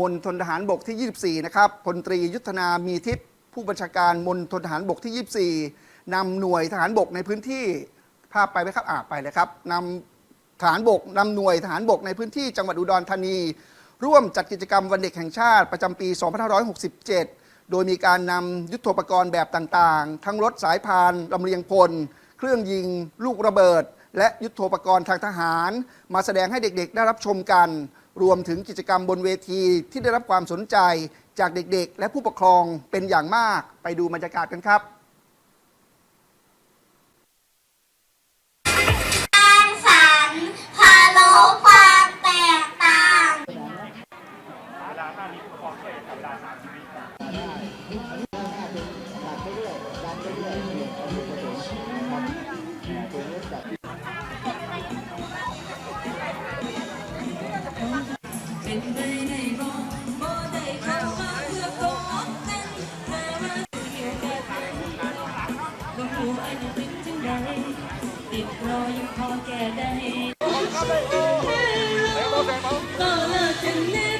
มณฑลทหารบกที่ 24 นะครับพลตรียุทธนามีทิพย์ผู้บัญชาการมณฑลทหารบกที่ 24นำหน่วยทหารบกในพื้นที่ภาพไปไหมครับอ่าไปเลยครับนำทหารบกนำหน่วยทหารบกในพื้นที่จังหวัดอุดรธานี ร่วมจัดกิจกรรมวันเด็กแห่งชาติประจำปี 2567 โดยมีการนำยุทโธปกรณ์แบบต่างๆ ทั้งรถสายพานลำเลียงพล เครื่องยิง ลูกระเบิด และยุทโธปกรณ์ทางทหาร มาแสดงให้เด็กๆ ได้รับชมกัน รวมถึงกิจกรรมบนเวทีที่ได้รับความสนใจจากเด็กๆ และผู้ปกครองเป็นอย่างมากไปดูบรรยากาศกันครับสร้างสรรพาโลความแตกต่าง เป็นไปได้บ่บ่ได้เข้ามาเพื่อกอบกันแต่ว่าเกี่ยวกับบ่รู้อายุเป็นจังใดติดรอยังพอแก่ได้ก็เลิกกันแน่